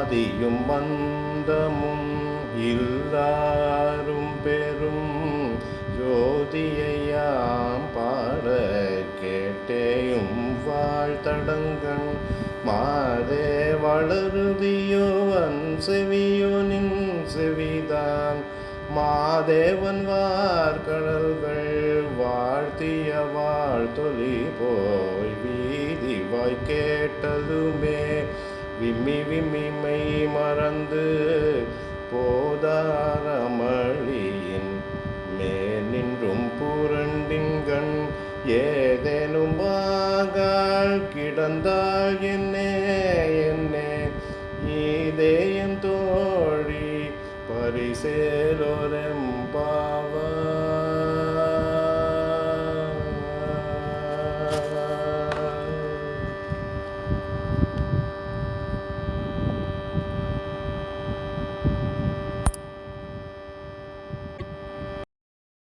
ஆதியும் மந்தமும் இல்லாரும் பெரும் ஜோதியையாம் பாட கேட்டேயும் வாழ்த்தடங்கண் மாதே வளருதியோ வன் செவியோ நின் செவிதான். மாதேவன் வார்கடல்கள் வாழ்த்திய வாழ்த்தொலி போய் வீதி வாய் கேட்டதுமே விம்மி விம்மி மெய் மறந்து போதாரமளியின் மேல் நின்றும் புரண்டின்கண் ஏதேனும் வாகால் கிடந்தாள் என்னே என்னே. இதேயம் தோழி பரிசேலோரம்